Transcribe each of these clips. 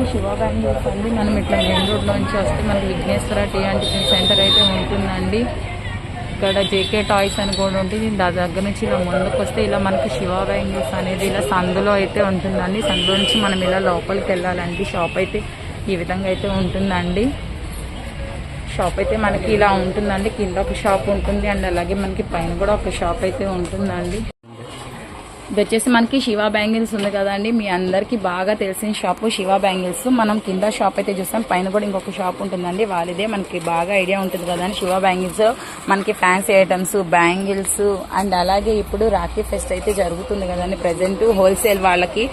మనకి శివ బ్యాంగిల్స్ అండి మనం ఇట్లా మెయిన్ రోడ్ నుంచి వస్తే మనకి Vighneshwara tea and tiffin centre అయితే ఉంటుందండి. ఇక్కడ జేకే టాయ్స్ అని కూడా ఉంటుంది. దాని దగ్గర నుంచి ఇలా ముందుకు వస్తే ఇలా మనకి శివ బ్యాంగిల్స్ అనేది ఇలా సందులో అయితే ఉంటుందండి. సందులో నుంచి మనం ఇలా లోపలికి వెళ్ళాలండి. షాప్ అయితే ఈ విధంగా అయితే ఉంటుందండి. షాప్ అయితే మనకి ఇలా ఉంటుందండి. కింద ఒక షాప్ ఉంటుంది. అండ్ అలాగే మనకి పైన కూడా ఒక షాప్ అయితే ఉంటుందండి. ఇది వచ్చేసి మనకి శివ బ్యాంగిల్స్ ఉంది కదండి. మీ అందరికీ బాగా తెలిసిన షాపు శివ బ్యాంగిల్స్. మనం కింద షాప్ అయితే చూస్తాం. పైన కూడా ఇంకొక షాప్ ఉంటుందండి. వాళ్ళదే మనకి బాగా ఐడియా ఉంటుంది కదండి శివ బ్యాంగిల్స్. మనకి ఫ్యాన్సీ ఐటమ్స్ బ్యాంగిల్స్ అండ్ అలాగే ఇప్పుడు రాఖీ ఫెస్ట్ అయితే జరుగుతుంది కదండి. ప్రజెంట్ హోల్సేల్ వాళ్ళకి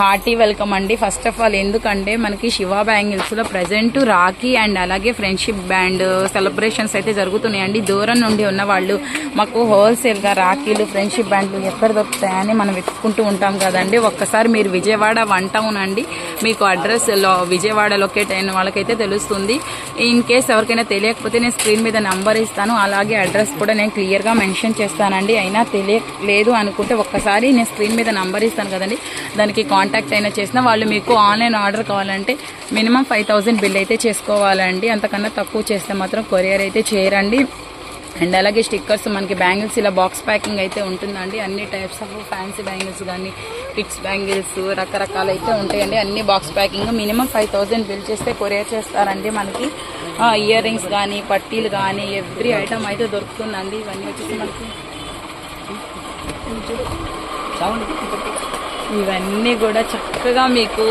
హార్టీ వెల్కమ్ అండి. ఫస్ట్ ఆఫ్ ఆల్ ఎందుకంటే మనకి శివ బ్యాంగిల్స్లో ప్రజెంట్ రాఖీ అండ్ అలాగే ఫ్రెండ్షిప్ బ్యాండ్ సెలబ్రేషన్స్ అయితే జరుగుతున్నాయండి. దూరం నుండి ఉన్న వాళ్ళు మాకు హోల్సేల్గా రాఖీలు ఫ్రెండ్షిప్ బ్యాండ్లు ఎక్కడ దొరుకుతాయని మనం వెతుక్కుంటూ ఉంటాం కదండి. ఒక్కసారి మీరు విజయవాడ వన్ టౌన్ అండి. మీకు అడ్రస్లో విజయవాడ లొకేట్ అయిన వాళ్ళకైతే తెలుస్తుంది. ఇన్ కేస్ ఎవరికైనా తెలియకపోతే నేను స్క్రీన్ మీద నంబర్ ఇస్తాను. అలాగే అడ్రస్ కూడా నేను క్లియర్గా మెన్షన్ చేస్తానండి. అయినా తెలియలేదు అనుకుంటే ఒక్కసారి నేను స్క్రీన్ మీద నంబర్ ఇస్తాను కదండి. దానికి కాంటాక్ట్ అయినా చేసిన వాళ్ళు మీకు ఆన్లైన్ ఆర్డర్ కావాలంటే మినిమం ఫైవ్ థౌజండ్ బిల్ అయితే చేసుకోవాలండి. అంతకన్నా తక్కువ చేస్తే మాత్రం కొరియర్ అయితే చేయరండి. అండ్ అలాగే స్టిక్కర్స్ మనకి బ్యాంగిల్స్ ఇలా బాక్స్ ప్యాకింగ్ అయితే ఉంటుందండి. అన్ని టైప్స్ ఆఫ్ ఫ్యాన్సీ బ్యాంగిల్స్ కానీ కిడ్స్ బ్యాంగిల్స్ రకరకాలు అయితే ఉంటాయండి. అన్ని box packing minimum five thousand bill చేస్తే కొరియర్ చేస్తారండి మనకి. ఇయర్ రింగ్స్ కానీ పట్టీలు కానీ ఎవ్రీ ఐటమ్ అయితే దొరుకుతుందండి. ఇవన్నీ వచ్చేసి మనకి ఇవన్నీ కూడా చక్కగా మీకు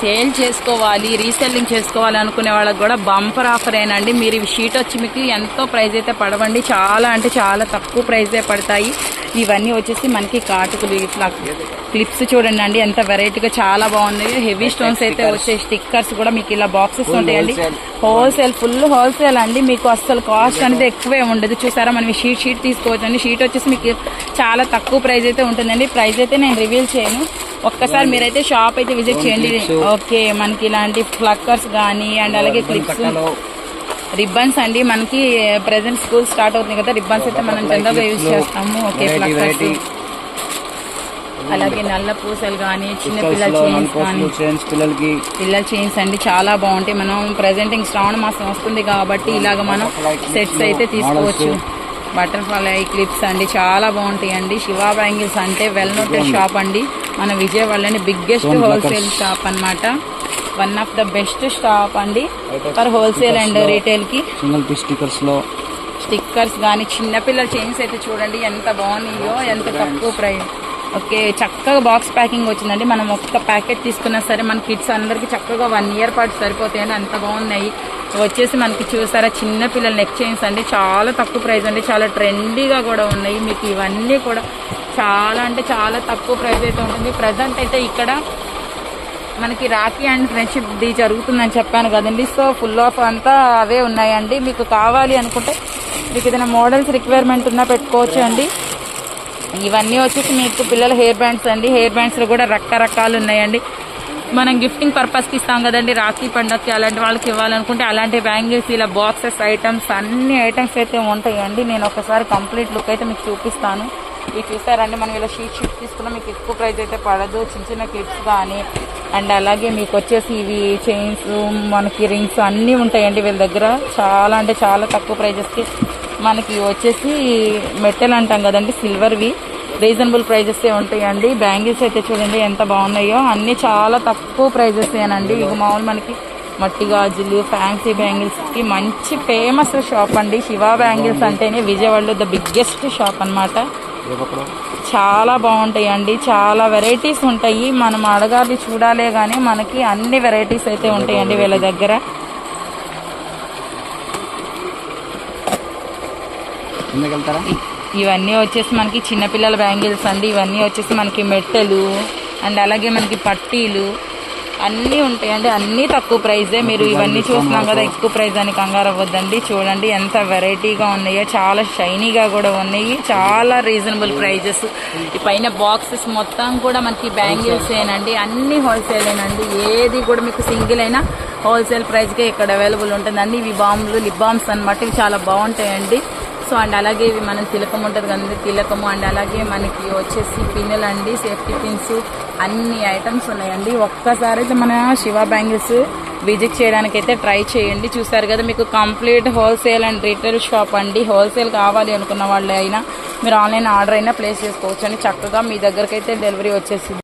సేల్ చేసుకోవాలి రీసెల్లింగ్ చేసుకోవాలి అనుకునే వాళ్ళకి కూడా బంపర్ ఆఫర్ ఏనండి. మీరు ఈ షీట్ వచ్చి మీకు ఎంతో ప్రైస్ అయితే పడవండి. చాలా అంటే చాలా తక్కువ ప్రైజే పడతాయి. ఇవన్నీ వచ్చేసి మనకి కాటుకులు ఇట్లా క్లిప్స్ చూడండి అండి ఎంత వెరైటీగా చాలా బాగున్నాయి. హెవీ స్టోన్స్ అయితే వచ్చే స్టిక్కర్స్ కూడా మీకు ఇలా బాక్సెస్ ఉంటాయండి. హోల్సేల్ ఫుల్ హోల్సేల్ అండి. మీకు అసలు కాస్ట్ అనేది ఎక్కువే ఉండదు. చూసారా మనం షీట్ షీట్ తీసుకోవచ్చు అండి షీట్ వచ్చేసి మీకు చాలా తక్కువ ప్రైస్ అయితే ఉంటుందండి. ప్రైస్ అయితే నేను రివీల్ చేయను. ఒక్కసారి మీరైతే షాప్ అయితే విజిట్ చేయండి. ఓకే మనకి ఇలాంటి ఫ్లక్కర్స్ కానీ అండ్ అలాగే క్లిప్స్ రిబ్బన్స్ అండి. మనకి ప్రెసెంట్ స్కూల్ స్టార్ట్ అవుతుంది కదా రిబ్బన్స్ అయితే మనం జనరల్గా యూజ్ చేస్తాము. ఓకే అలాగే నల్ల పూసలు కానీ చిన్న పిల్లల చైన్స్ కానీ పిల్లలకి. పిల్లల చైన్స్ అండి చాలా బాగుంటాయి. మనం ప్రెసెంట్ ఇంక శ్రావణ మాసం వస్తుంది కాబట్టి ఇలాగ మనం సెట్స్ అయితే తీసుకోవచ్చు. బటర్ఫ్లై క్లిప్స్ అండి చాలా బాగుంటాయి అండి. శివ బ్యాంగిల్స్ అంటే వెల్ నోటెడ్ షాప్ అండి. మన విజయవాడలోని బిగ్గెస్ట్ హోల్సేల్ షాప్ అన్నమాట. One of the best shop అండి. ఫర్ హోల్సేల్ అండ్ రీటైల్కి సింగిల్ పీస్ స్టిక్కర్స్లో. స్టిక్కర్స్ కానీ చిన్నపిల్లల చైన్స్ అయితే చూడండి ఎంత బాగున్నాయో ఎంత తక్కువ ప్రైస్ ఓకే చక్కగా బాక్స్ ప్యాకింగ్ వచ్చిందండి. మనం ఒక్క ప్యాకెట్ తీసుకున్నా సరే మన కిడ్స్ అందరికి చక్కగా వన్ ఇయర్ పాటు సరిపోతాయండి అంత బాగున్నాయి. వచ్చేసి మనకి చూసారా చిన్న పిల్లల నెక్ చైన్స్ అండి. చాలా తక్కువ ప్రైస్ అండి. చాలా ట్రెండీగా కూడా ఉన్నాయి. మీకు ఇవన్నీ కూడా చాలా అంటే చాలా తక్కువ ప్రైస్ అయితే ఉంటుంది. ప్రజెంట్ అయితే ఇక్కడ మనకి రాఖీ అండ్ ఫ్రెండ్షిప్ ది జరుగుతుందని చెప్పాను కదండి. సో ఫుల్ ఆఫ్ అంతా అవే ఉన్నాయండి. మీకు కావాలి అనుకుంటే మీకు ఏదైనా మోడల్స్ రిక్వైర్మెంట్ ఉన్నా పెట్టుకోవచ్చు అండి. ఇవన్నీ వచ్చేసి మీకు పిల్లల హెయిర్ బ్యాండ్స్ అండి. హెయిర్ బ్యాండ్స్లో కూడా రకరకాలు ఉన్నాయండి. మనం గిఫ్టింగ్ పర్పస్కి ఇస్తాం కదండి. రాఖీ పండగకి అలాంటి వాళ్ళకి ఇవ్వాలనుకుంటే అలాంటి బ్యాంగిల్స్ ఇలా బాక్సెస్ ఐటమ్స్ అన్ని ఐటమ్స్ అయితే ఉంటాయండి. నేను ఒకసారి కంప్లీట్ లుక్ అయితే మీకు చూపిస్తాను. ఇవి చూసారండి మనం ఇలా షీట్ షీట్ తీసుకున్నా మీకు ఎక్కువ ప్రైస్ అయితే పడదు. చిన్న చిన్న క్లిప్స్ కానీ అండ్ అలాగే మీకు వచ్చేసి ఇవి చైన్స్ మనకి రింగ్స్ అన్నీ ఉంటాయండి వీళ్ళ దగ్గర. చాలా అంటే చాలా తక్కువ ప్రైజెస్కి మనకి వచ్చేసి మెటల్ అంటాం కదండి సిల్వర్వి రీజనబుల్ ప్రైజెస్ ఉంటాయండి. బ్యాంగిల్స్ అయితే చూడండి ఎంత బాగున్నాయో. అన్నీ చాలా తక్కువ ప్రైజెస్ ఏనండి ఇక మామూలు మనకి మట్టి గాజులు ఫ్యాన్సీ బ్యాంగిల్స్కి మంచి ఫేమస్ షాప్ అండి. శివ బ్యాంగిల్స్ అంటేనే విజయవాడలో ద బిగ్గెస్ట్ షాప్ అన్నమాట. చాలా బాగుంటాయండి. చాలా వెరైటీస్ ఉంటాయి. మనం అడగాలి చూడాలే కానీ మనకి అన్ని వెరైటీస్ అయితే ఉంటాయండి వీళ్ళ దగ్గర. ఇవన్నీ వచ్చేసి మనకి చిన్నపిల్లల బ్యాంగిల్స్ అండి. ఇవన్నీ వచ్చేసి మనకి మెట్టెలు అండ్ అలాగే మనకి పట్టీలు. అన్నీ ఉంటాయండి అన్నీ తక్కువ ప్రైజే మీరు ఇవన్నీ చూస్తున్నాం కదా ఎక్కువ ప్రైస్ అని కంగారు అవ్వద్దండి. చూడండి ఎంత వెరైటీగా ఉన్నాయో చాలా షైనీగా కూడా ఉన్నాయి. చాలా రీజనబుల్ ప్రైజెస్ ఈ పైన బాక్సెస్ మొత్తం కూడా మనకి బ్యాంగిల్స్ ఏనండి అన్ని హోల్సేలేనండి ఏది కూడా మీకు సింగిల్ అయినా హోల్సేల్ ప్రైస్కే ఇక్కడ అవైలబుల్ ఉంటుందండి. ఇవి బాంబులు లిప్ బామ్స్ అనమాట ఇవి చాలా బాగుంటాయండి. సో అండ్ అలాగే ఇవి మనం తిలకం ఉంటుంది కదండి. తిలకము అండ్ అలాగే మనకి వచ్చేసి పిన్నులండి. Safety pins. అన్ని ఐటమ్స్ ఉన్నాయండి. ఒక్కసారి అయితే మన శివ బ్యాంగిల్స్ విజిట్ చేయడానికి అయితే ట్రై చేయండి. చూసారు కదా మీకు complete wholesale and retail shop అండి. హోల్సేల్ కావాలి అనుకున్న వాళ్ళు అయినా మీరు ఆన్లైన్ ఆర్డర్ అయినా ప్లేస్ చేసుకోవచ్చు అండి చక్కగా మీ దగ్గరకైతే డెలివరీ వచ్చేసింది.